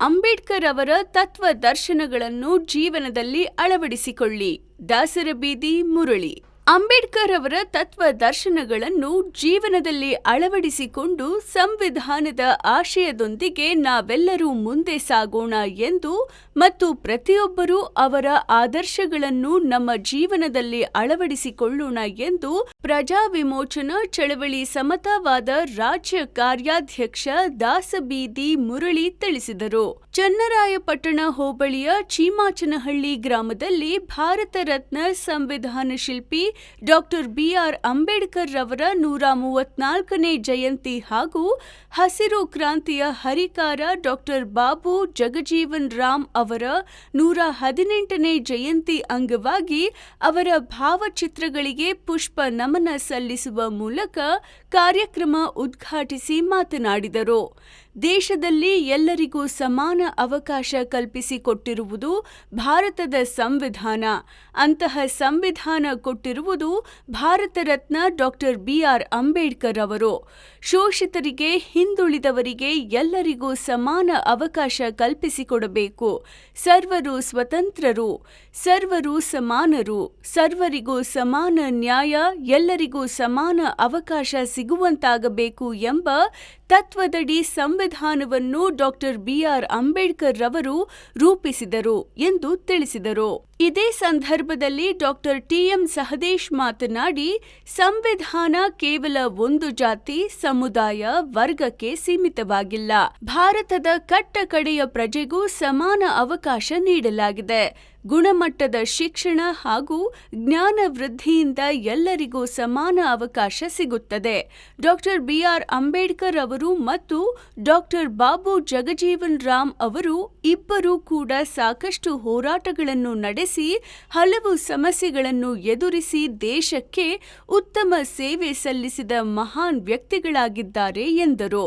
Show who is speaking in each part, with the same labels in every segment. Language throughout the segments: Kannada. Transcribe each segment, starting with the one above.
Speaker 1: ಅಂಬೇಡ್ಕರ್ ಅವರ ತತ್ವ ದರ್ಶನಗಳನ್ನು ಜೀವನದಲ್ಲಿ ಅಳವಡಿಸಿಕೊಳ್ಳಿ. ದಾಸರ ಬೀದಿ ಮುರಳಿ. ಅಂಬೇಡ್ಕರ್ ಅವರ ತತ್ವ ದರ್ಶನಗಳನ್ನು ಜೀವನದಲ್ಲಿ ಅಳವಡಿಸಿಕೊಂಡು ಸಂವಿಧಾನದ ಆಶಯದೊಂದಿಗೆ ನಾವೆಲ್ಲರೂ ಮುಂದೆ ಸಾಗೋಣ ಎಂದು ಮತ್ತು ಪ್ರತಿಯೊಬ್ಬರೂ ಅವರ ಆದರ್ಶಗಳನ್ನು ನಮ್ಮ ಜೀವನದಲ್ಲಿ ಅಳವಡಿಸಿಕೊಳ್ಳೋಣ ಎಂದು ಪ್ರಜಾ ವಿಮೋಚನಾ ಚಳವಳಿ ಸಮತಾವಾದ ರಾಜ್ಯ ಕಾರ್ಯಾಧ್ಯಕ್ಷ ದಾಸಬೀದಿ ಮುರಳಿ ತಿಳಿಸಿದರು. ಚನ್ನರಾಯಪಟ್ಟಣ ಹೋಬಳಿಯ ಚೀಮಾಚನಹಳ್ಳಿ ಗ್ರಾಮದಲ್ಲಿ ಭಾರತ ರತ್ನ ಸಂವಿಧಾನ ಶಿಲ್ಪಿ ಡಾಕ್ಟರ್ ಬಿಆರ್ ಅಂಬೇಡ್ಕರ್ ರವರ ನೂರ ಮೂವತ್ನಾಲ್ಕನೇ ಜಯಂತಿ ಹಾಗೂ ಹಸಿರು ಕ್ರಾಂತಿಯ ಹರಿಕಾರ ಡಾಕ್ಟರ್ ಬಾಬು ಜಗಜೀವನ್ ರಾಮ್ ಅವರ ನೂರ ಹದಿನೆಂಟನೇ ಜಯಂತಿ ಅಂಗವಾಗಿ ಅವರ ಭಾವಚಿತ್ರಗಳಿಗೆ ಪುಷ್ಪ ನಮನ ಸಲ್ಲಿಸುವ ಮೂಲಕ ಕಾರ್ಯಕ್ರಮ ಉದ್ಘಾಟಿಸಿ ಮಾತನಾಡಿದರು. ದೇಶದಲ್ಲಿ ಎಲ್ಲರಿಗೂ ಸಮಾನ ಅವಕಾಶ ಕಲ್ಪಿಸಿಕೊಟ್ಟಿರುವುದು ಭಾರತದ ಸಂವಿಧಾನ. ಅಂತಹ ಸಂವಿಧಾನ ಕೊಟ್ಟಿರುವುದು Bharat Ratna doctor B R Ambedkar ಅವರು. ಶೋಷಿತರಿಗೆ, ಹಿಂದುಳಿದವರಿಗೆ ಎಲ್ಲರಿಗೂ ಸಮಾನ ಅವಕಾಶ ಕಲ್ಪಿಸಿಕೊಡಬೇಕು. ಸರ್ವರು ಸ್ವತಂತ್ರರು, ಸರ್ವರು ಸಮಾನರು, ಸರ್ವರಿಗೂ ಸಮಾನ ನ್ಯಾಯ, ಎಲ್ಲರಿಗೂ ಸಮಾನ ಅವಕಾಶ ಸಿಗುವಂತಾಗಬೇಕು ಎಂಬ ತತ್ವದಡಿ ಸಂವಿಧಾನವನ್ನು ಡಾಕ್ಟರ್ ಬಿಆರ್ ಅಂಬೇಡ್ಕರ್ ರವರು ರೂಪಿಸಿದರು ಎಂದು ತಿಳಿಸಿದರು. ಇದೇ ಸಂದರ್ಭದಲ್ಲಿ ಡಾಕ್ಟರ್ ಟಿಎಂ ಸಹದೇಶ್ ಮಾತನಾಡಿ, ಸಂವಿಧಾನ ಕೇವಲ ಒಂದು ಜಾತಿ, ಸಮುದಾಯ ವರ್ಗಕ್ಕೆ ಸೀಮಿತವಾಗಿಲ್ಲ. ಭಾರತದ ಕಟ್ಟಕಡೆಯ ಪ್ರಜೆಗೂ ಸಮಾನ ಅವಕಾಶ ನೀಡಲಾಗಿದೆ. ಗುಣಮಟ್ಟದ ಶಿಕ್ಷಣ ಹಾಗೂ ಜ್ಞಾನ ವೃದ್ಧಿಯಿಂದ ಎಲ್ಲರಿಗೂ ಸಮಾನ ಅವಕಾಶ ಸಿಗುತ್ತದೆ. ಡಾಕ್ಟರ್ ಬಿಆರ್ ಅಂಬೇಡ್ಕರ್ ಅವರು ಮತ್ತು ಡಾಕ್ಟರ್ ಬಾಬು ಜಗಜೀವನ್ ರಾಮ್ ಅವರು ಇಬ್ಬರೂ ಕೂಡ ಸಾಕಷ್ಟು ಹೋರಾಟಗಳನ್ನು ನಡೆಸಿ ಹಲವು ಸಮಸ್ಯೆಗಳನ್ನು ಎದುರಿಸಿ ದೇಶಕ್ಕೆ ಉತ್ತಮ ಸೇವೆ ಸಲ್ಲಿಸಿದ ಮಹಾನ್ ವ್ಯಕ್ತಿಗಳಾಗಿದ್ದಾರೆ ಎಂದರು.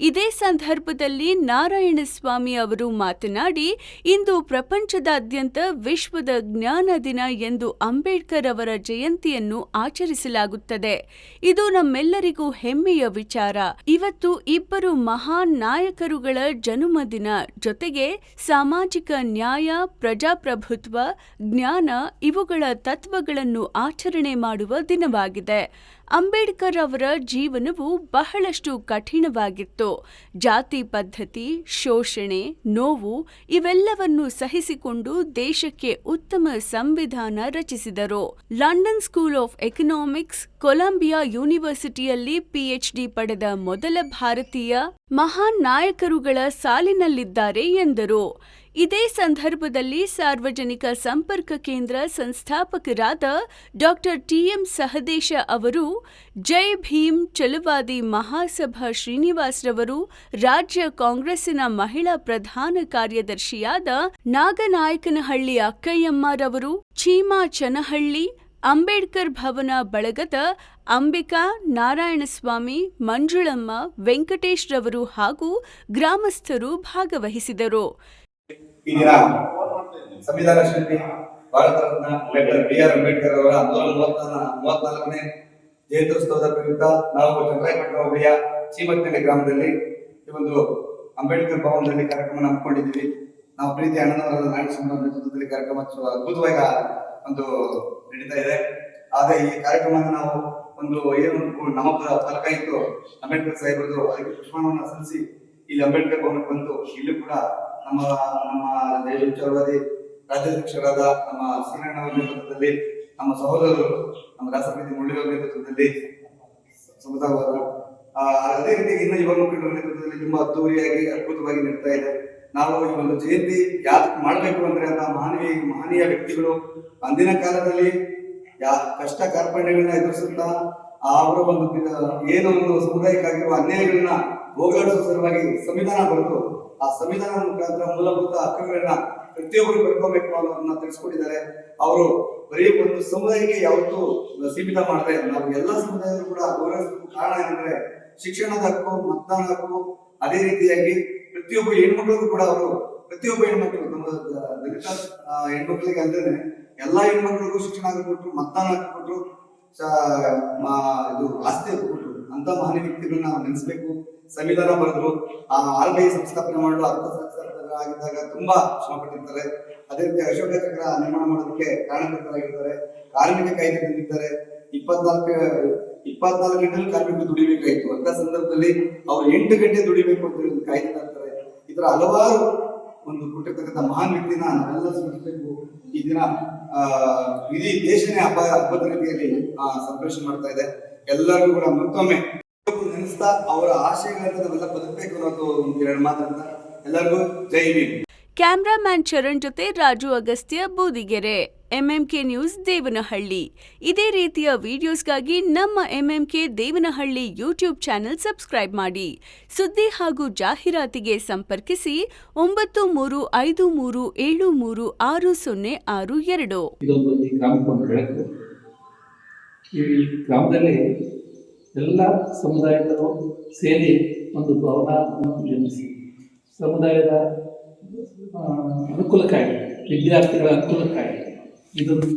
Speaker 1: ಇದೇ ಸಂದರ್ಭದಲ್ಲಿ ನಾರಾಯಣಸ್ವಾಮಿ ಅವರು ಮಾತನಾಡಿ, ಇಂದು ಪ್ರಪಂಚದಾದ್ಯಂತ ವಿಶ್ವದ ಜ್ಞಾನ ದಿನ ಎಂದು ಅಂಬೇಡ್ಕರ್ ಅವರ ಜಯಂತಿಯನ್ನು ಆಚರಿಸಲಾಗುತ್ತದೆ. ಇದು ನಮ್ಮೆಲ್ಲರಿಗೂ ಹೆಮ್ಮೆಯ ವಿಚಾರ. ಇವತ್ತು ಇಬ್ಬರು ಮಹಾನ್ ನಾಯಕರುಗಳ ಜನ್ಮದಿನ ಜೊತೆಗೆ ಸಾಮಾಜಿಕ ನ್ಯಾಯ, ಪ್ರಜಾಪ್ರಭುತ್ವ, ಜ್ಞಾನ ಇವುಗಳ ತತ್ವಗಳನ್ನು ಆಚರಣೆ ಮಾಡುವ ದಿನವಾಗಿದೆ. ಅಂಬೇಡ್ಕರ್ ಅವರ ಜೀವನವು ಬಹಳಷ್ಟು ಕಠಿಣವಾಗಿತ್ತು. ಜಾತಿ ಪದ್ಧತಿ, ಶೋಷಣೆ, ನೋವು ಇವೆಲ್ಲವನ್ನು ಸಹಿಸಿಕೊಂಡು ದೇಶಕ್ಕೆ ಉತ್ತಮ ಸಂವಿಧಾನ ರಚಿಸಿದರು. London school of economics, Columbia ಯೂನಿವರ್ಸಿಟಿಯಲ್ಲಿ ಪಿಎಚ್ಡಿ ಪಡೆದ ಮೊದಲ ಭಾರತೀಯ ಮಹಾನ್ ನಾಯಕರುಗಳ ಸಾಲಿನಲ್ಲಿದ್ದಾರೆ ಎಂದರು. ಇದೇ ಸಂದರ್ಭದಲ್ಲಿ ಸಾರ್ವಜನಿಕ ಸಂಪರ್ಕ ಕೇಂದ್ರ ಸಂಸ್ಥಾಪಕರಾದ ಡಾಕ್ಟರ್ ಟಿಎಂ ಸಹದೇಶ ಅವರು ಜೈ ಭೀಮ್ ಚಲುವಾದಿ ಮಹಾಸಭಾ ಶ್ರೀನಿವಾಸ್ರವರು ರಾಜ್ಯ ಕಾಂಗ್ರೆಸ್ಸಿನ ಮಹಿಳಾ ಪ್ರಧಾನ ಕಾರ್ಯದರ್ಶಿಯಾದ ನಾಗನಾಯಕನಹಳ್ಳಿ ಅಕ್ಕಯ್ಯಮ್ಮರವರು ಚೀಮಾ ಚನಹಳ್ಳಿ, ಅಂಬೇಡ್ಕರ್ ಭವನ ಬಳಗದ ಅಂಬಿಕಾ ನಾರಾಯಣಸ್ವಾಮಿ, ಮಂಜುಳಮ್ಮ ವೆಂಕಟೇಶ್ ರವರು ಹಾಗೂ ಗ್ರಾಮಸ್ಥರು ಭಾಗವಹಿಸಿದರು.
Speaker 2: ಈ ಸಂವಿಧಾನ ಶಿಲ್ಪಿ, Bharat Ratna doctor B R Ambedkar ಅವರ ನೂರ ಮೂವತ್ತ ಮೂವತ್ನಾಲ್ಕನೇ ಜಯಂತ್ಯೋತ್ಸವದ ಪ್ರಯುಕ್ತ ನಾವು ಚಂದ್ರಾಯಪಟ್ಟಣ ಹೋಬಳಿಯ ಗ್ರಾಮದಲ್ಲಿ ಈ ಒಂದು ಅಂಬೇಡ್ಕರ್ ಭವನದಲ್ಲಿ ಕಾರ್ಯಕ್ರಮ ಹಮ್ಮಿಕೊಂಡಿದ್ದೀವಿ. ನಾವು ಪ್ರೀತಿ ಅಣ್ಣನವರ ನಾರಾಯಣ ನೇತೃತ್ವದಲ್ಲಿ ಕಾರ್ಯಕ್ರಮ ಅದ್ಭುತವಾಗಿ ಒಂದು ನಡೀತಾ ಇದೆ. ಆದ್ರೆ ಈ ಕಾರ್ಯಕ್ರಮವನ್ನು ನಾವು ಒಂದು ಏನು ನಮ್ಮ ಫಲಕ ಇತ್ತು ಅಂಬೇಡ್ಕರ್ ಸಾಹೇಬರದು ಅದಕ್ಕೆ ಪುಷ್ಪವನ್ನು ಸಲ್ಲಿಸಿ ಇಲ್ಲಿ ಅಂಬೇಡ್ಕರ್ ಭವನಕ್ಕೆ ಬಂದು ಇಲ್ಲೂ ಕೂಡ ನಮ್ಮ ನಮ್ಮ ದೇಶ ಚಳವಳಿ ರಾಜ್ಯಾಧ್ಯಕ್ಷರಾದ ನಮ್ಮ ಶ್ರೀರಣ್ಣ ನೇತೃತ್ವದಲ್ಲಿ ನಮ್ಮ ಸಹೋದರರು, ನಮ್ಮ ರಾಷ್ಟ್ರಪತಿ ಮುಳ್ಳಿಯವರ ನೇತೃತ್ವದಲ್ಲಿ ಸಮುದಾಯವಾದ ಅದೇ ರೀತಿ ಇನ್ನು ಯುವ ಮುಖಂಡರ ನೇತೃತ್ವದಲ್ಲಿ ತುಂಬಾ ಅದ್ದೂರಿಯಾಗಿ, ಅದ್ಭುತವಾಗಿ ನಡೀತಾ ಇದೆ. ನಾವು ಈ ಒಂದು ಜಯಂತಿ ಯಾಕೆ ಮಾಡಬೇಕು ಅಂದ್ರೆ ಅಂತ ಮಹನೀಯ ಮಹನೀಯ ವ್ಯಕ್ತಿಗಳು ಅಂದಿನ ಕಾಲದಲ್ಲಿ ಯಾ, ಕಷ್ಟ ಕಾರ್ಪಣ್ಯಗಳನ್ನ ಎದುರಿಸುತ್ತಾ ಅವರ ಒಂದು ಏನೋ ಏನು ಒಂದು ಸಮುದಾಯಕ್ಕಾಗಿರುವ ಅನ್ಯಾಯಗಳನ್ನ ಹೋಗಲಾಡಿಸುವ ಸಲುವಾಗಿ ಸಂವಿಧಾನ ಬರೆದು ಆ ಸಂವಿಧಾನದ ಮುಖಾಂತರ ಮೂಲಭೂತ ಹಕ್ಕುಗಳನ್ನ ಪ್ರತಿಯೊಬ್ಬರು ಪಡ್ಕೋಬೇಕು ಅನ್ನೋದನ್ನ ತಿಳಿಸ್ಕೊಟ್ಟಿದ್ದಾರೆ. ಅವರು ಬರೀ ಒಂದು ಸಮುದಾಯಕ್ಕೆ ಯಾವತ್ತೂ ಸೀಮಿತ ಮಾಡದೆ ನಾವು ಎಲ್ಲ ಸಮುದಾಯದಲ್ಲೂ ಕೂಡ ಗೌರವಿಸಬೇಕು ಕಾರಣ ಏನಂದ್ರೆ ಶಿಕ್ಷಣದ ಹಕ್ಕು ಮತದಾನ ಹಕ್ಕು ಅದೇ ರೀತಿಯಾಗಿ ಪ್ರತಿಯೊಬ್ಬ ಹೆಣ್ಮಕ್ಳಿಗೂ ಕೂಡ ಅವರು ಪ್ರತಿಯೊಬ್ಬ ಹೆಣ್ಮಕ್ಳು, ನಮ್ಮ ದಲಿತ ಹೆಣ್ಮಕ್ಳಿಗೆ ಅಂದ್ರೆ ಎಲ್ಲಾ ಹೆಣ್ಮಕ್ಳಿಗೂ ಶಿಕ್ಷಣ ಕೊಟ್ಟರು ಮತದಾನ ಕೊಟ್ಟರು ಇದು ಆಸ್ತಿ ಕೊಟ್ಟರು ಅಂತ ಮಹಾನ್ ವ್ಯಕ್ತಿಗಳನ್ನ ನಾವು ನೆನೆಸ್ಬೇಕು. ಸಂವಿಧಾನ ಬರೆದ್ರು ಆ ಆರ್ ಬಿ ಐ ಸಂಸ್ಥಾಪನೆ ಮಾಡಲು ಅರ್ಥ ಆಗಿದ್ದಾಗ ತುಂಬಾ ಶ್ರಮ ಪಟ್ಟಿರ್ತಾರೆ ಅದೇ ರೀತಿ ಅಶೋಕ ಚಕ್ರ ನಿರ್ಮಾಣ ಮಾಡೋದಕ್ಕೆ ಕಾರಣಕರ್ತರಾಗಿರ್ತಾರೆ ಕಾರ್ಮಿಕ ಕಾಯ್ದೆ ತಂದಿದ್ದಾರೆ. ಇಪ್ಪತ್ನಾಲ್ಕು ಇಪ್ಪತ್ನಾಲ್ಕು ಗಂಟೆ ಕಾರ್ಮಿಕರು ದುಡಿಬೇಕಾಯ್ತು. ಅಂತ ಸಂದರ್ಭದಲ್ಲಿ ಅವ್ರು ಎಂಟು ಗಂಟೆ ದುಡಿಬೇಕು ಅಂತ ಹೇಳಿ ಕಾಯ್ದೆ ತರ್ತಾರೆ. ಇದರ ಹಲವಾರು ಒಂದು ಕೊಟ್ಟಿರ್ತಕ್ಕಂಥ ಮಹಾನ್ ವ್ಯಕ್ತಿನ ನಾವೆಲ್ಲ ಸ್ಮರಿಸಬೇಕು. ಈ ದಿನ ಇಡೀ ದೇಶನೇ ಹಬ್ಬ ಹಬ್ಬದ ರೀತಿಯಲ್ಲಿ ಆ, ಸೆಲೆಬ್ರೇಷನ್ ಮಾಡ್ತಾ ಇದೆ. ಎಲ್ಲರಿಗೂ ಕೂಡ ಮತ್ತೊಮ್ಮೆ ನೆನೆಸ್ತಾ ಅವರ ಆಶಯಗಳನ್ನು ನಾವೆಲ್ಲ ಬದುಕಬೇಕು ಅನ್ನೋದು ಒಂದು ಎರಡು ಮಾತಂತ ಎಲ್ಲರಿಗೂ ಜೈ ಭೀಮ್.
Speaker 1: ಕ್ಯಾಮ್ರಾಮ್ಯಾನ್ ಚರಣ್ ಜೊತೆ ರಾಜು ಅಗಸ್ತ್ಯ ಬೂದಿಗೆರೆ ಎಂಎಂಕೆ ನ್ಯೂಸ್ ದೇವನಹಳ್ಳಿ. ಇದೇ ರೀತಿಯ ವಿಡಿಯೋಸ್ಗಾಗಿ ನಮ್ಮ MMK Devanahalli YouTube channel subscribe ಮಾಡಿ. ಸುದ್ದಿ ಹಾಗೂ ಜಾಹೀರಾತಿಗೆ ಸಂಪರ್ಕಿಸಿ ಒಂಬತ್ತು ಮೂರು ಐದು ಮೂರು ಏಳು ಮೂರು ಆರು ಸೊನ್ನೆ ಆರು ಎರಡು.
Speaker 3: ಈ ಗ್ರಾಮದಲ್ಲಿ ಎಲ್ಲ ಸಮುದಾಯದವರು ಸೇರಿ ಒಂದು ಭವನವನ್ನು ನಿರ್ಮಿಸಿ ಸಮುದಾಯದ ಅನುಕೂಲಕ್ಕಾಗಿ ವಿದ್ಯಾರ್ಥಿಗಳ ಅನುಕೂಲಕ್ಕಾಗಿ ಇದೊಂದು